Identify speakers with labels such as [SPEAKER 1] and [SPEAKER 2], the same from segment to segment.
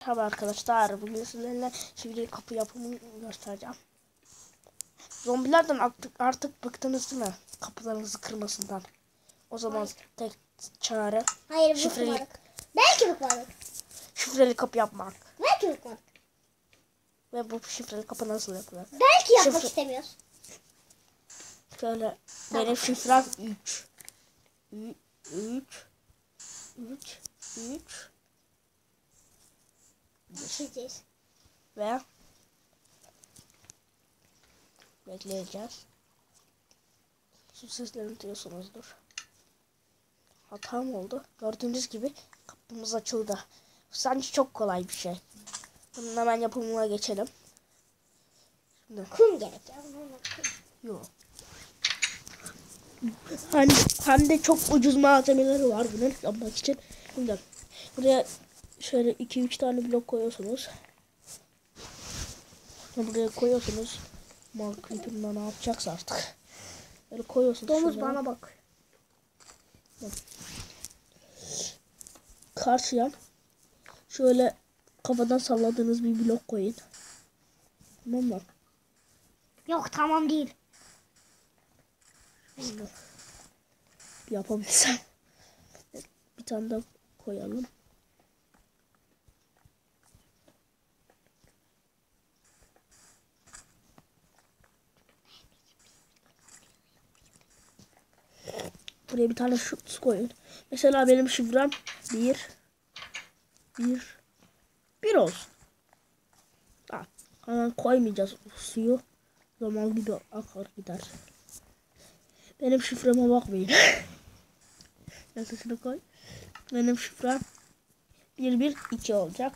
[SPEAKER 1] Merhaba arkadaşlar. Bugün sizlerle şimdi kapı yapımını göstereceğim. Zombilerden artık, artık bıktınız değil mi? Kapılarınızı kırmasından. O zaman tek çare
[SPEAKER 2] Hayır
[SPEAKER 1] Şifreli.
[SPEAKER 2] bıkmadık. Belki bıkmadık.
[SPEAKER 1] şifreli kapı yapmak.
[SPEAKER 2] Belki bıkmadık.
[SPEAKER 1] Ve bu şifreli kapı nasıl yapılır?
[SPEAKER 2] Belki yapmak
[SPEAKER 1] Şifre-
[SPEAKER 2] istemiyoruz.
[SPEAKER 1] Şöyle benim şifrem 3. 3 3 3
[SPEAKER 2] Düşüneceğiz.
[SPEAKER 1] ve bekleyeceğiz. Su seslerini duyuyorsunuzdur. Hata mı oldu? Gördüğünüz gibi kapımız açıldı. Sence çok kolay bir şey. Bunun hemen yapımına geçelim. Şimdi
[SPEAKER 2] Kum gerek
[SPEAKER 1] yok. Hem, hem de çok ucuz malzemeleri var bunun yapmak için. Şimdi buraya şöyle 2-3 tane blok koyuyorsunuz. Buraya koyuyorsunuz. Mark Creeper'la ne yapacaksa artık. Böyle koyuyorsunuz.
[SPEAKER 2] Domuz
[SPEAKER 1] şuraya.
[SPEAKER 2] bana bak.
[SPEAKER 1] Karşıya şöyle kafadan salladığınız bir blok koyun. Tamam mı?
[SPEAKER 2] Yok tamam değil.
[SPEAKER 1] Yapabilsem. Bir tane daha koyalım. Buraya bir tane şut koyun. Mesela benim şifrem bir bir bir olsun. Ha, hemen koymayacağız suyu. Zaman gibi akar gider. Benim şifreme bakmayın. Yazısını koy. Benim şifrem 112 olacak.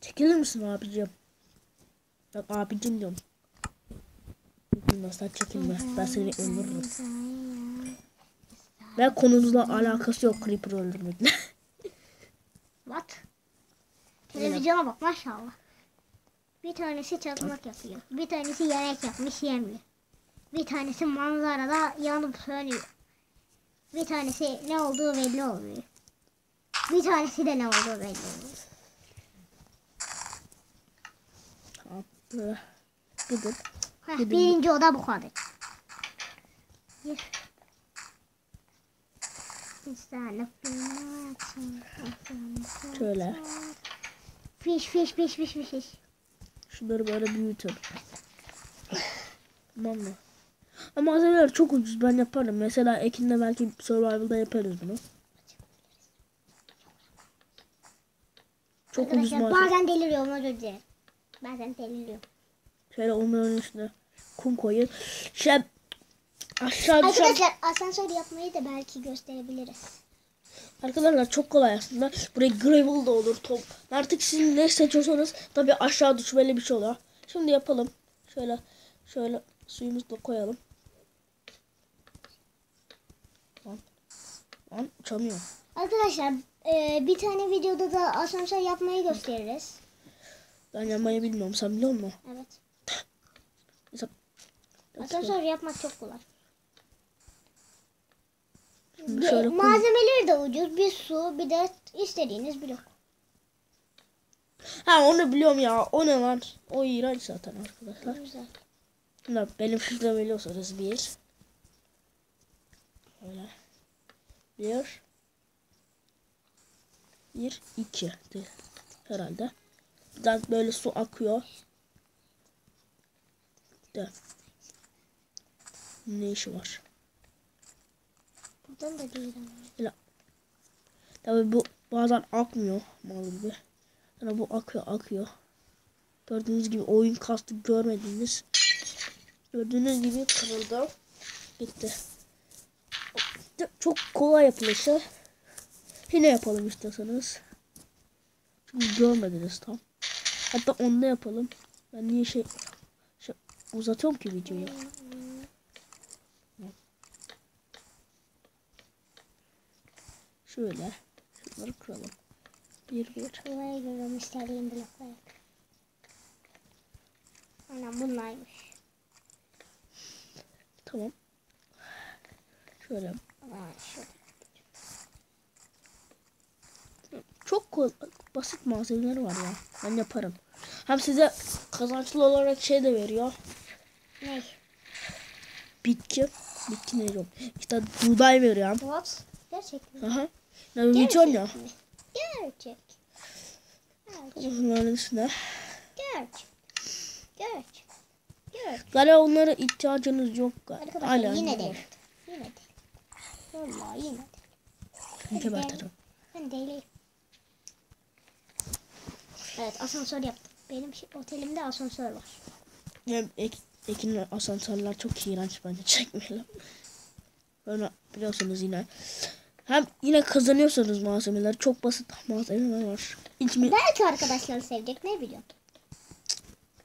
[SPEAKER 1] Çekilir misin abicim? Bak abicim diyorum. Çekilme sen çekilme. Ben seni öldürürüm. Ve konumuzla alakası yok Creeper öldürmekle.
[SPEAKER 2] What? Televizyona bak maşallah. Bir tanesi çakmak yapıyor. Bir tanesi yemek yapmış yemiyor. Bir tanesi manzarada yanıp sönüyor. Bir tanesi ne olduğu belli olmuyor. Bir tanesi de ne olduğu belli olmuyor. Heh,
[SPEAKER 1] Gidin.
[SPEAKER 2] birinci oda bu kadar. Bir.
[SPEAKER 1] Şöyle.
[SPEAKER 2] Fiş fiş fiş fiş fiş.
[SPEAKER 1] Şunları böyle büyütün. Tamam mı? Ama malzemeler çok ucuz. Ben yaparım. Mesela Ekin'le belki Survival'da yaparız bunu. Çok ucuz malzeme.
[SPEAKER 2] bazen deliriyorum özür dilerim. Bazen deliriyorum.
[SPEAKER 1] Şöyle onların üstüne kum koyun. Şey aşağı düşen
[SPEAKER 2] Arkadaşlar asansör yapmayı da belki gösterebiliriz.
[SPEAKER 1] arkadaşlar çok kolay aslında. Buraya gravel da olur top. Artık siz ne seçiyorsanız tabii aşağı düşmeli bir şey oluyor. Şimdi yapalım. Şöyle şöyle suyumuzu da koyalım. Lan, lan uçamıyor.
[SPEAKER 2] Arkadaşlar e, bir tane videoda da asansör yapmayı gösteririz.
[SPEAKER 1] Ben yapmayı bilmiyorum. Sen biliyor musun?
[SPEAKER 2] Evet. Asansör yapmak çok kolay.
[SPEAKER 1] Şöyle
[SPEAKER 2] malzemeleri de ucuz. Bir su bir de istediğiniz blok.
[SPEAKER 1] Ha onu biliyorum ya. O ne lan? O iğrenç zaten arkadaşlar.
[SPEAKER 2] Güzel.
[SPEAKER 1] Şimdi benim şifremi biliyorsanız bir. Böyle. Bir. Bir, iki. de- Herhalde. Buradan böyle su akıyor. De. Ne işi var?
[SPEAKER 2] Buradan da değil ama.
[SPEAKER 1] Tabii bu bazen akmıyor mal gibi. Yani bu akıyor akıyor. Gördüğünüz gibi oyun kastı görmediğiniz. Gördüğünüz gibi kırıldı. Gitti. Çok kolay yapılışı. Yine yapalım istiyorsanız. Çünkü görmediniz tam. Hatta onda yapalım. Ben niye şey, şey uzatıyorum ki videoyu. Şöyle. Şunları kıralım. Bir bir.
[SPEAKER 2] Kolay görüyorum istediğim blokları. Anam bunlarmış.
[SPEAKER 1] Tamam. Şöyle.
[SPEAKER 2] Aa, şu.
[SPEAKER 1] Çok kolay. basit malzemeleri var ya. Ben yaparım. Hem size kazançlı olarak şey de veriyor.
[SPEAKER 2] Ne?
[SPEAKER 1] Bitki. Bitki ne yok. İşte buğday veriyor.
[SPEAKER 2] What? Gerçekten.
[SPEAKER 1] Aha. Ne ya.
[SPEAKER 2] mi? Gerçek.
[SPEAKER 1] Bunların üstüne.
[SPEAKER 2] Gerçek. Gerçek. Gerçek.
[SPEAKER 1] Galiba onlara ihtiyacınız yok galiba.
[SPEAKER 2] Arkadaşlar
[SPEAKER 1] Hala
[SPEAKER 2] yine değil. Yine değil. Vallahi yine değil.
[SPEAKER 1] Gebertirim.
[SPEAKER 2] Ben değilim. Evet asansör yaptım. Benim şey, otelimde asansör var.
[SPEAKER 1] Hem ek, Ekin'in asansörler çok iğrenç bence çekmeyelim. Böyle biliyorsunuz yine. Hem yine kazanıyorsunuz malzemeler. Çok basit malzemeler var. Hiç mi?
[SPEAKER 2] Belki arkadaşlar sevecek ne biliyorum.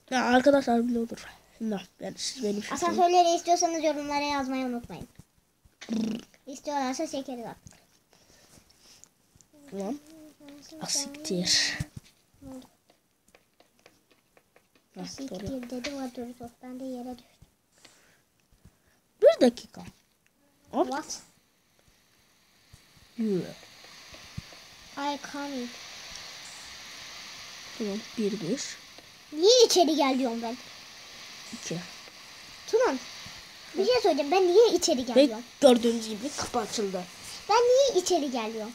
[SPEAKER 1] Ya arkadaşlar biliyordur. Şimdi yani siz benim.
[SPEAKER 2] Asansörleri istiyorsanız yorumlara yazmayı unutmayın. İstiyorlarsa çekeriz artık.
[SPEAKER 1] Lan. Asiktir. Ha, doğru.
[SPEAKER 2] Siktir dedi var durdu. Ben de yere düştüm.
[SPEAKER 1] Bir dakika.
[SPEAKER 2] What?
[SPEAKER 1] Yürü.
[SPEAKER 2] I coming.
[SPEAKER 1] Tamam. Bir bir.
[SPEAKER 2] Niye içeri gel diyorum ben?
[SPEAKER 1] iki.
[SPEAKER 2] Tunan. Bir şey söyleyeceğim. Ben niye içeri gel
[SPEAKER 1] Ve gördüğünüz gibi kapı açıldı.
[SPEAKER 2] Ben niye içeri gel diyorum?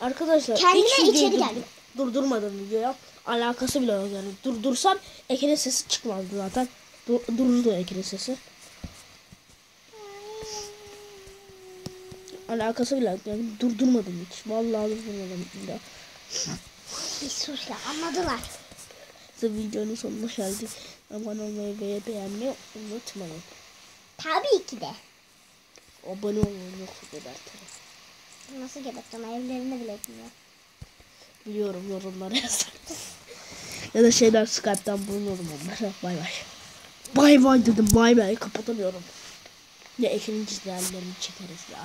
[SPEAKER 1] Arkadaşlar
[SPEAKER 2] Kendine
[SPEAKER 1] hiç
[SPEAKER 2] içeri
[SPEAKER 1] durdur-
[SPEAKER 2] geldi.
[SPEAKER 1] Durdurmadım videoya. Alakası bile yok yani. Durdursam Ekin'in sesi çıkmazdı zaten. Dur, dururdu Ekin'in sesi. Alakası bile yok yani durdurmadım hiç. Vallahi durdurmadım ya.
[SPEAKER 2] Bir sus ya anladılar.
[SPEAKER 1] Size videonun sonuna geldik. Abone olmayı ve beğenmeyi unutmayın.
[SPEAKER 2] Tabii ki de.
[SPEAKER 1] Abone olmayı yoksa gebertirim.
[SPEAKER 2] Nasıl geberteceğim evlerinde bile bilmiyorum.
[SPEAKER 1] Biliyorum yorumlara yazın. ya da şeyler Skype'dan bulunurum onlara. Bay bay. Bay bay dedim bay bay kapatamıyorum. Ya Ekin'in çizgilerini çekeriz ya.